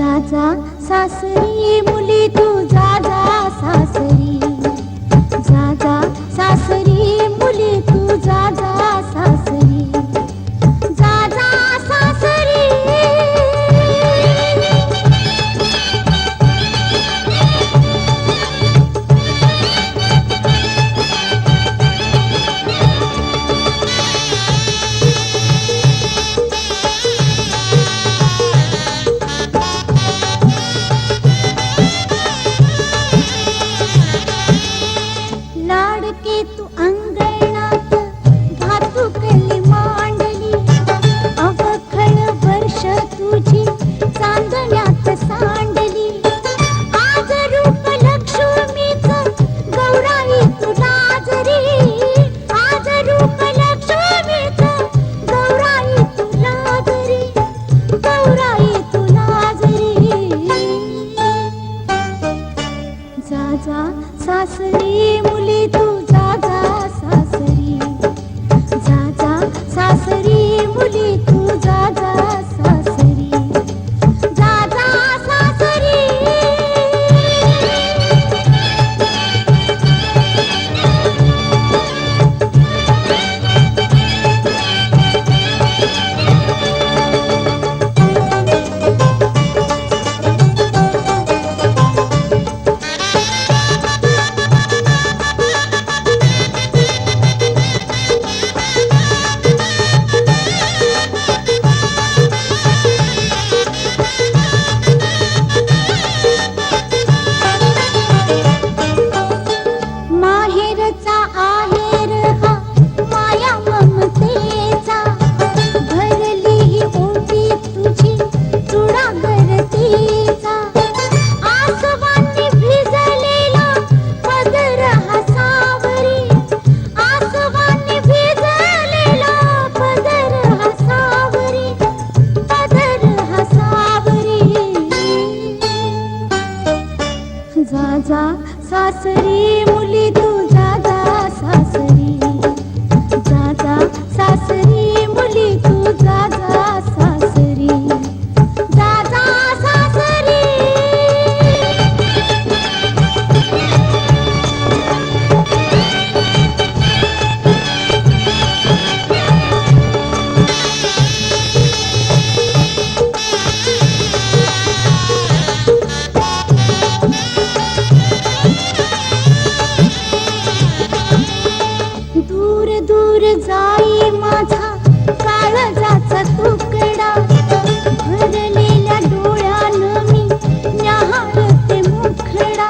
जा जा सासरी मुली तू जा जा सासरी. धातु के तू अंगना धातु कलिमा जा जा सासरी दूर जाई माझा काळजाचा तुकडा. भरलेल्या डोळ्यानं मी न्याहाळते मुखडा.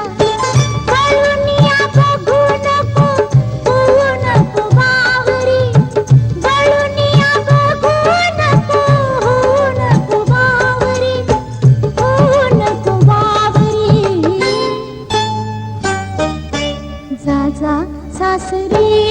पळून या बघू नको होऊ नको बावरी. पळून या बघू नको होऊ नको बावरी. होऊ नको बावरी. जा जा सासरी.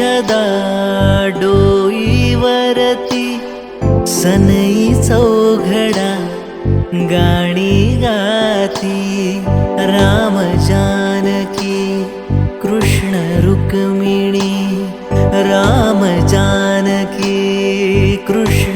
शदाडोई वरती सनई चौघडा गाणी गाती। राम जानकी कृष्ण रुक्मिणी। राम जानकी कृष्ण